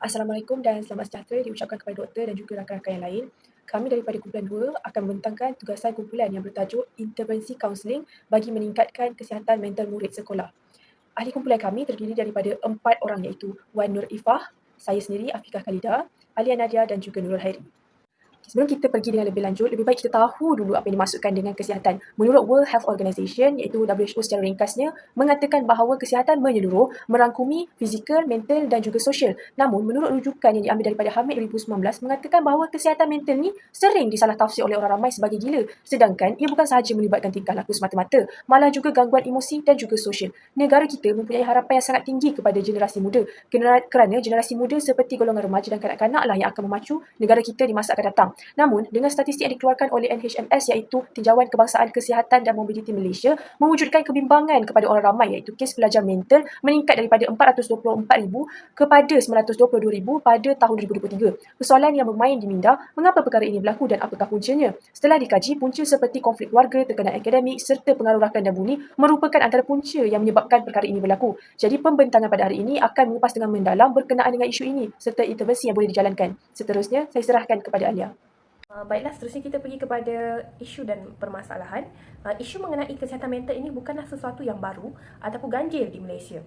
Assalamualaikum dan selamat sejahtera diucapkan kepada doktor dan juga rakan-rakan yang lain. Kami daripada kumpulan 2 akan membentangkan tugasan kumpulan yang bertajuk Intervensi Kaunseling bagi meningkatkan kesihatan mental murid sekolah. Ahli kumpulan kami terdiri daripada empat orang iaitu Wan Nur Ifah, saya sendiri Afikah Khalida, Alia Nadia dan juga Nurul Hairi. Sebelum kita pergi dengan lebih lanjut, lebih baik kita tahu dulu apa yang dimaksudkan dengan kesihatan. Menurut World Health Organization, iaitu WHO secara ringkasnya, mengatakan bahawa kesihatan menyeluruh merangkumi fizikal, mental dan juga sosial. Namun, menurut rujukan yang diambil daripada Hamid 2019, mengatakan bahawa kesihatan mental ni sering disalah tafsir oleh orang ramai sebagai gila. Sedangkan, ia bukan sahaja melibatkan tingkah laku semata-mata, malah juga gangguan emosi dan juga sosial. Negara kita mempunyai harapan yang sangat tinggi kepada generasi muda kerana generasi muda seperti golongan remaja dan kanak-kanak lah yang akan memacu negara kita di masa akan datang. Namun, dengan statistik yang dikeluarkan oleh NHMS iaitu Tinjauan Kebangsaan Kesihatan dan Mobiliti Malaysia mewujudkan kebimbangan kepada orang ramai iaitu kes pelajar mental meningkat daripada 424,000 kepada 922,000 pada tahun 2023. Persoalan yang bermain di minda, mengapa perkara ini berlaku dan apakah puncanya? Setelah dikaji, punca seperti konflik keluarga, tekanan akademik serta pengaruh rakan dan bunyi merupakan antara punca yang menyebabkan perkara ini berlaku. Jadi, pembentangan pada hari ini akan mengupas dengan mendalam berkenaan dengan isu ini serta intervensi yang boleh dijalankan. Seterusnya, saya serahkan kepada Alia. Uh, baiklah, seterusnya kita pergi kepada isu dan permasalahan. Uh, isu mengenai kesihatan mental ini bukanlah sesuatu yang baru ataupun ganjil di Malaysia.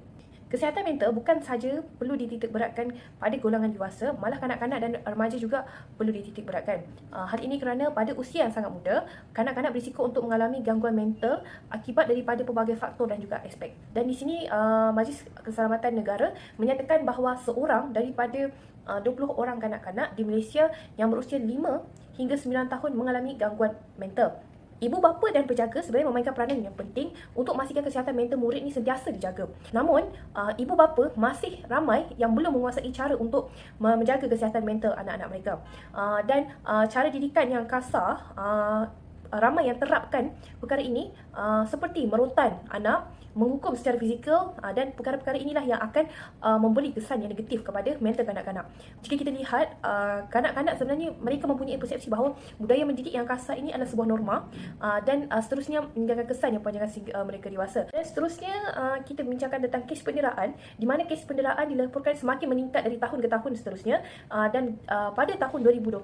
Kesihatan mental bukan saja perlu dititik beratkan pada golongan dewasa, malah kanak-kanak dan remaja juga perlu dititik beratkan. Uh, hal ini kerana pada usia yang sangat muda, kanak-kanak berisiko untuk mengalami gangguan mental akibat daripada pelbagai faktor dan juga aspek. Dan di sini Majlis Keselamatan Negara menyatakan bahawa seorang daripada uh, 20 orang kanak-kanak di Malaysia yang berusia 5 hingga 9 tahun mengalami gangguan mental. Ibu bapa dan penjaga sebenarnya memainkan peranan yang penting untuk memastikan kesihatan mental murid ini sentiasa dijaga. Namun, uh, ibu bapa masih ramai yang belum menguasai cara untuk menjaga kesihatan mental anak-anak mereka. Uh, dan uh, cara didikan yang kasar, uh, ramai yang terapkan perkara ini uh, seperti merotan anak menghukum secara fizikal uh, dan perkara-perkara inilah yang akan uh, memberi kesan yang negatif kepada mental kanak-kanak. Jika kita lihat uh, kanak-kanak sebenarnya mereka mempunyai persepsi bahawa budaya mendidik yang kasar ini adalah sebuah norma uh, dan uh, seterusnya meninggalkan kesan yang panjang uh, mereka dewasa. Dan seterusnya uh, kita bincangkan tentang kes penderaan di mana kes penderaan dilaporkan semakin meningkat dari tahun ke tahun seterusnya uh, dan uh, pada tahun 2021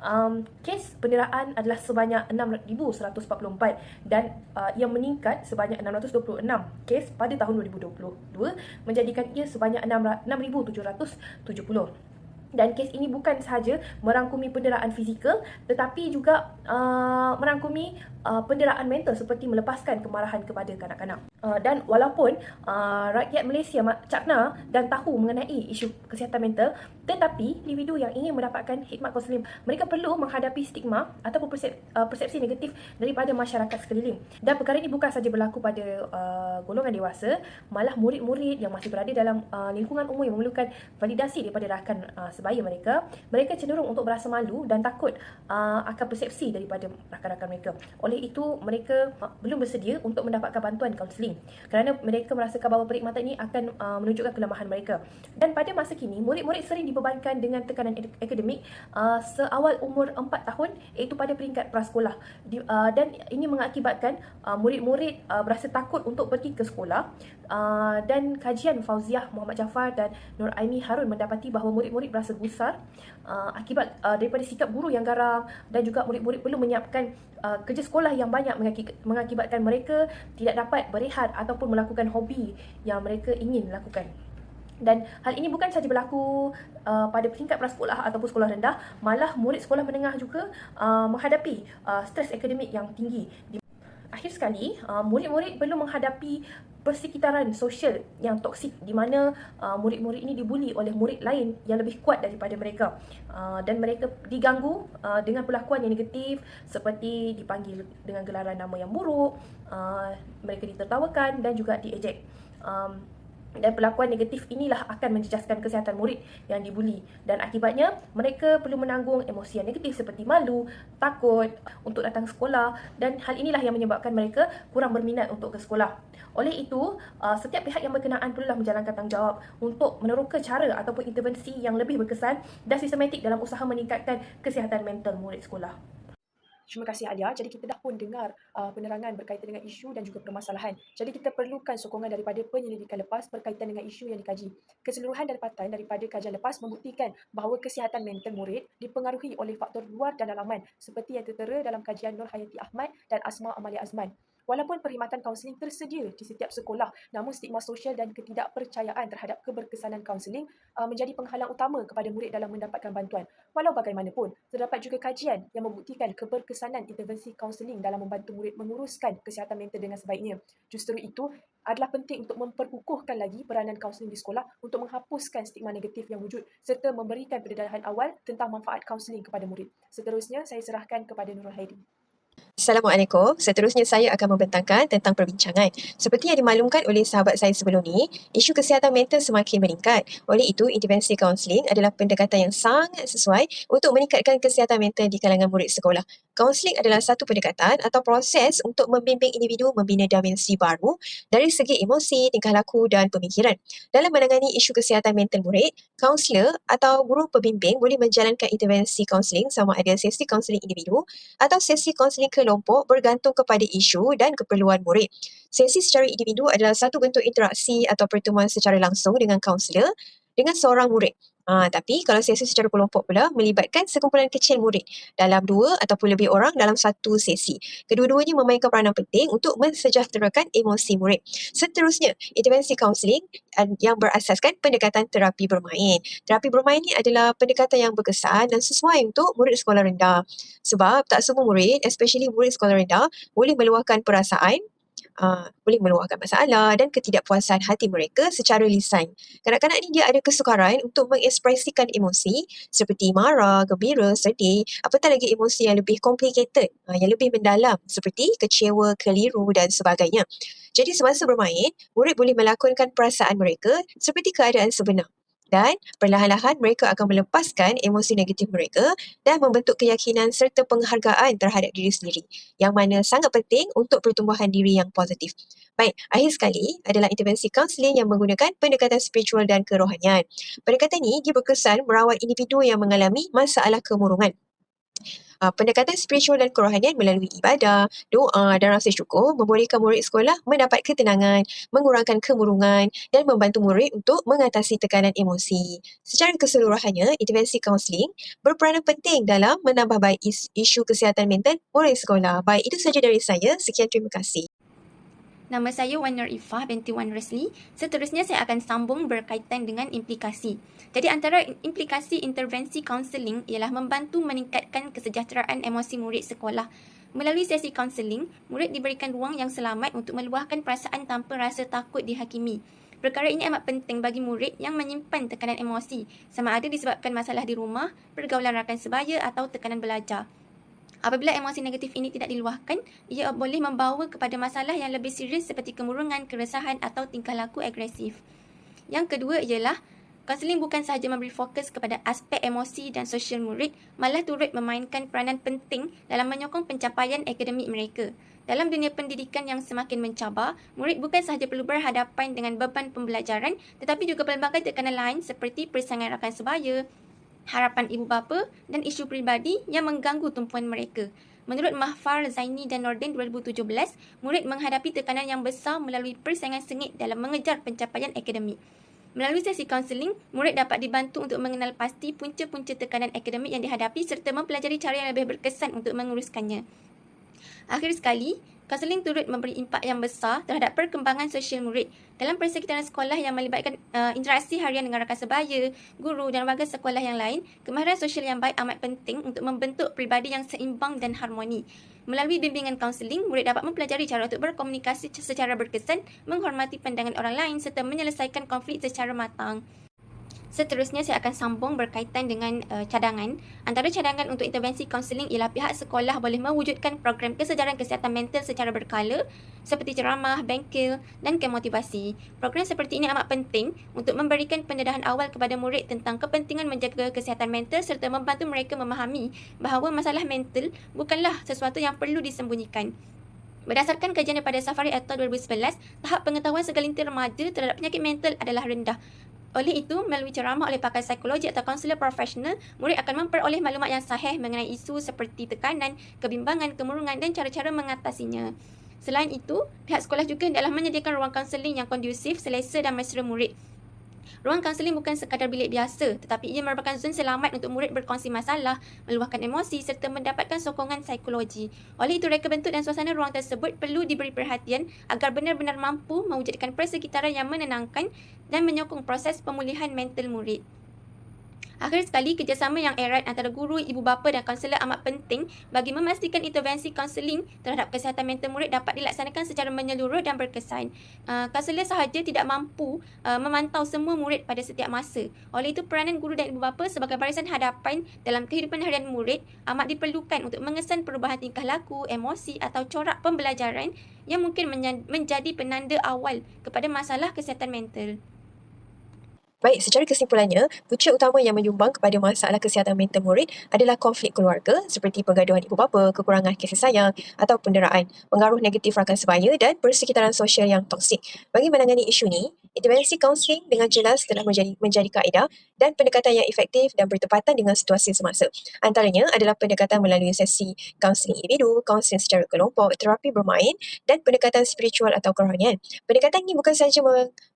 um, kes penderaan adalah sebanyak 6144 dan uh, yang meningkat sebanyak 620 26 kes pada tahun 2022 menjadikan ia sebanyak 6770 dan kes ini bukan sahaja merangkumi penderaan fizikal tetapi juga uh, merangkumi uh, penderaan mental seperti melepaskan kemarahan kepada kanak-kanak. Uh, dan walaupun uh, rakyat Malaysia cakna dan tahu mengenai isu kesihatan mental tetapi individu yang ingin mendapatkan khidmat kaunseling mereka perlu menghadapi stigma ataupun persep, uh, persepsi negatif daripada masyarakat sekeliling. Dan perkara ini bukan sahaja berlaku pada uh, golongan dewasa malah murid-murid yang masih berada dalam uh, lingkungan umum yang memerlukan validasi daripada rakan uh, sebaya mereka, mereka cenderung untuk berasa malu dan takut uh, akan persepsi daripada rakan-rakan mereka. Oleh itu, mereka uh, belum bersedia untuk mendapatkan bantuan kaunseling kerana mereka merasakan bahawa perkhidmatan ini akan uh, menunjukkan kelemahan mereka. Dan pada masa kini, murid-murid sering dibebankan dengan tekanan akademik uh, seawal umur 4 tahun iaitu pada peringkat prasekolah. Di, uh, dan ini mengakibatkan uh, murid-murid uh, berasa takut untuk pergi ke sekolah uh, dan kajian Fauziah Muhammad Jafar dan Nur Aimi Harun mendapati bahawa murid-murid berasa gusar uh, akibat uh, daripada sikap guru yang garang dan juga murid-murid perlu menyiapkan uh, kerja sekolah yang banyak mengakibatkan mereka tidak dapat berehat ataupun melakukan hobi yang mereka ingin lakukan. Dan hal ini bukan sahaja berlaku uh, pada peringkat prasekolah ataupun sekolah rendah, malah murid sekolah menengah juga uh, menghadapi uh, stres akademik yang tinggi. Akhir sekali, uh, murid-murid perlu menghadapi persekitaran sosial yang toksik di mana uh, murid-murid ini dibuli oleh murid lain yang lebih kuat daripada mereka. Uh, dan mereka diganggu uh, dengan perlakuan yang negatif seperti dipanggil dengan gelaran nama yang buruk uh, mereka ditertawakan dan juga diejek. Um, dan perlakuan negatif inilah akan menjejaskan kesihatan murid yang dibuli dan akibatnya mereka perlu menanggung emosi yang negatif seperti malu, takut untuk datang sekolah dan hal inilah yang menyebabkan mereka kurang berminat untuk ke sekolah. Oleh itu, uh, setiap pihak yang berkenaan perlulah menjalankan tanggungjawab untuk meneroka cara ataupun intervensi yang lebih berkesan dan sistematik dalam usaha meningkatkan kesihatan mental murid sekolah. Terima kasih Alia. Jadi kita dah pun dengar uh, penerangan berkaitan dengan isu dan juga permasalahan. Jadi kita perlukan sokongan daripada penyelidikan lepas berkaitan dengan isu yang dikaji. Keseluruhan dapatan daripada kajian lepas membuktikan bahawa kesihatan mental murid dipengaruhi oleh faktor luar dan dalaman seperti yang tertera dalam kajian Nur Hayati Ahmad dan Asma Amalia Azman. Walaupun perkhidmatan kaunseling tersedia di setiap sekolah, namun stigma sosial dan ketidakpercayaan terhadap keberkesanan kaunseling uh, menjadi penghalang utama kepada murid dalam mendapatkan bantuan. Walau bagaimanapun, terdapat juga kajian yang membuktikan keberkesanan intervensi kaunseling dalam membantu murid menguruskan kesihatan mental dengan sebaiknya. Justru itu adalah penting untuk memperkukuhkan lagi peranan kaunseling di sekolah untuk menghapuskan stigma negatif yang wujud serta memberikan pendedahan awal tentang manfaat kaunseling kepada murid. Seterusnya, saya serahkan kepada Nurul Haidi. Assalamualaikum. Seterusnya saya akan membentangkan tentang perbincangan. Seperti yang dimaklumkan oleh sahabat saya sebelum ini, isu kesihatan mental semakin meningkat. Oleh itu, intervensi kaunseling adalah pendekatan yang sangat sesuai untuk meningkatkan kesihatan mental di kalangan murid sekolah. Kaunseling adalah satu pendekatan atau proses untuk membimbing individu membina dimensi baru dari segi emosi, tingkah laku dan pemikiran. Dalam menangani isu kesihatan mental murid, kaunselor atau guru pembimbing boleh menjalankan intervensi kaunseling sama ada sesi kaunseling individu atau sesi kaunseling kelompok bergantung kepada isu dan keperluan murid. Sesi secara individu adalah satu bentuk interaksi atau pertemuan secara langsung dengan kaunselor dengan seorang murid. Ha, tapi kalau sesi secara kelompok pula melibatkan sekumpulan kecil murid dalam dua ataupun lebih orang dalam satu sesi. Kedua-duanya memainkan peranan penting untuk mensejahterakan emosi murid. Seterusnya, intervensi kaunseling yang berasaskan pendekatan terapi bermain. Terapi bermain ini adalah pendekatan yang berkesan dan sesuai untuk murid sekolah rendah. Sebab tak semua murid, especially murid sekolah rendah, boleh meluahkan perasaan uh, boleh meluahkan masalah dan ketidakpuasan hati mereka secara lisan. Kanak-kanak ni dia ada kesukaran untuk mengekspresikan emosi seperti marah, gembira, sedih, apatah lagi emosi yang lebih complicated, uh, yang lebih mendalam seperti kecewa, keliru dan sebagainya. Jadi semasa bermain, murid boleh melakonkan perasaan mereka seperti keadaan sebenar dan perlahan-lahan mereka akan melepaskan emosi negatif mereka dan membentuk keyakinan serta penghargaan terhadap diri sendiri yang mana sangat penting untuk pertumbuhan diri yang positif. Baik, akhir sekali adalah intervensi kaunseling yang menggunakan pendekatan spiritual dan kerohanian. Pendekatan ini dia berkesan merawat individu yang mengalami masalah kemurungan uh, pendekatan spiritual dan kerohanian melalui ibadah, doa dan rasa syukur membolehkan murid sekolah mendapat ketenangan, mengurangkan kemurungan dan membantu murid untuk mengatasi tekanan emosi. Secara keseluruhannya, intervensi kaunseling berperanan penting dalam menambah baik isu kesihatan mental murid sekolah. Baik, itu saja dari saya. Sekian terima kasih. Nama saya Wan Nur Ifah binti Wan Resli. Seterusnya saya akan sambung berkaitan dengan implikasi. Jadi antara implikasi intervensi kaunseling ialah membantu meningkatkan kesejahteraan emosi murid sekolah. Melalui sesi kaunseling, murid diberikan ruang yang selamat untuk meluahkan perasaan tanpa rasa takut dihakimi. Perkara ini amat penting bagi murid yang menyimpan tekanan emosi, sama ada disebabkan masalah di rumah, pergaulan rakan sebaya atau tekanan belajar. Apabila emosi negatif ini tidak diluahkan, ia boleh membawa kepada masalah yang lebih serius seperti kemurungan, keresahan atau tingkah laku agresif. Yang kedua ialah, kaunseling bukan sahaja memberi fokus kepada aspek emosi dan sosial murid, malah turut memainkan peranan penting dalam menyokong pencapaian akademik mereka. Dalam dunia pendidikan yang semakin mencabar, murid bukan sahaja perlu berhadapan dengan beban pembelajaran tetapi juga pelbagai tekanan lain seperti persaingan rakan sebaya, harapan ibu bapa dan isu peribadi yang mengganggu tumpuan mereka. Menurut Mahfar Zaini dan Nordin 2017, murid menghadapi tekanan yang besar melalui persaingan sengit dalam mengejar pencapaian akademik. Melalui sesi kaunseling, murid dapat dibantu untuk mengenal pasti punca-punca tekanan akademik yang dihadapi serta mempelajari cara yang lebih berkesan untuk menguruskannya. Akhir sekali, Kaunseling turut memberi impak yang besar terhadap perkembangan sosial murid dalam persekitaran sekolah yang melibatkan uh, interaksi harian dengan rakan sebaya, guru dan warga sekolah yang lain. Kemahiran sosial yang baik amat penting untuk membentuk peribadi yang seimbang dan harmoni. Melalui bimbingan kaunseling, murid dapat mempelajari cara untuk berkomunikasi secara berkesan, menghormati pandangan orang lain serta menyelesaikan konflik secara matang. Seterusnya saya akan sambung berkaitan dengan uh, cadangan. Antara cadangan untuk intervensi kaunseling ialah pihak sekolah boleh mewujudkan program kesedaran kesihatan mental secara berkala seperti ceramah, bengkel dan kemotivasi. Program seperti ini amat penting untuk memberikan pendedahan awal kepada murid tentang kepentingan menjaga kesihatan mental serta membantu mereka memahami bahawa masalah mental bukanlah sesuatu yang perlu disembunyikan. Berdasarkan kajian daripada Safari Eto 2011, tahap pengetahuan segelintir remaja terhadap penyakit mental adalah rendah Oleh itu, melalui ceramah oleh pakar psikologi atau kaunselor profesional, murid akan memperoleh maklumat yang sahih mengenai isu seperti tekanan, kebimbangan, kemurungan dan cara-cara mengatasinya. Selain itu, pihak sekolah juga hendaklah menyediakan ruang kaunseling yang kondusif, selesa dan mesra murid. Ruang kaunseling bukan sekadar bilik biasa, tetapi ia merupakan zon selamat untuk murid berkongsi masalah, meluahkan emosi serta mendapatkan sokongan psikologi. Oleh itu, reka bentuk dan suasana ruang tersebut perlu diberi perhatian agar benar-benar mampu mewujudkan persekitaran yang menenangkan dan menyokong proses pemulihan mental murid. Akhir sekali, kerjasama yang erat antara guru, ibu bapa dan kaunselor amat penting bagi memastikan intervensi kaunseling terhadap kesihatan mental murid dapat dilaksanakan secara menyeluruh dan berkesan. Uh, kaunselor sahaja tidak mampu uh, memantau semua murid pada setiap masa. Oleh itu, peranan guru dan ibu bapa sebagai barisan hadapan dalam kehidupan harian murid amat diperlukan untuk mengesan perubahan tingkah laku, emosi atau corak pembelajaran yang mungkin menjadi penanda awal kepada masalah kesihatan mental. Baik, secara kesimpulannya, punca utama yang menyumbang kepada masalah kesihatan mental murid adalah konflik keluarga seperti pergaduhan ibu bapa, kekurangan kasih sayang atau penderaan, pengaruh negatif rakan sebaya dan persekitaran sosial yang toksik. Bagi menangani isu ini, intervensi kaunseling dengan jelas telah menjadi, menjadi kaedah dan pendekatan yang efektif dan bertepatan dengan situasi semasa. Antaranya adalah pendekatan melalui sesi kaunseling individu, kaunseling secara kelompok, terapi bermain dan pendekatan spiritual atau kerohanian. Pendekatan ini bukan sahaja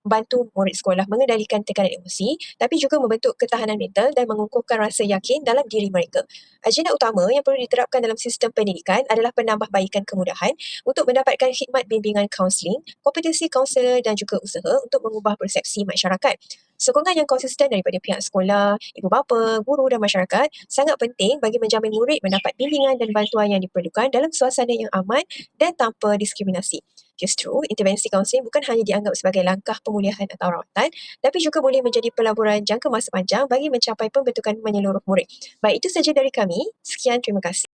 membantu murid sekolah mengendalikan tekanan emosi, tapi juga membentuk ketahanan mental dan mengukuhkan rasa yakin dalam diri mereka. Agenda utama yang perlu diterapkan dalam sistem pendidikan adalah penambahbaikan kemudahan untuk mendapatkan khidmat bimbingan kaunseling, kompetensi kaunselor dan juga usaha untuk mengubah persepsi masyarakat. Sokongan yang konsisten daripada pihak sekolah, ibu bapa, guru dan masyarakat sangat penting bagi menjamin murid mendapat bimbingan dan bantuan yang diperlukan dalam suasana yang aman dan tanpa diskriminasi. Justru, intervensi kaunseling bukan hanya dianggap sebagai langkah pemulihan atau rawatan, tapi juga boleh menjadi pelaburan jangka masa panjang bagi mencapai pembentukan menyeluruh murid. Baik, itu saja dari kami. Sekian, terima kasih.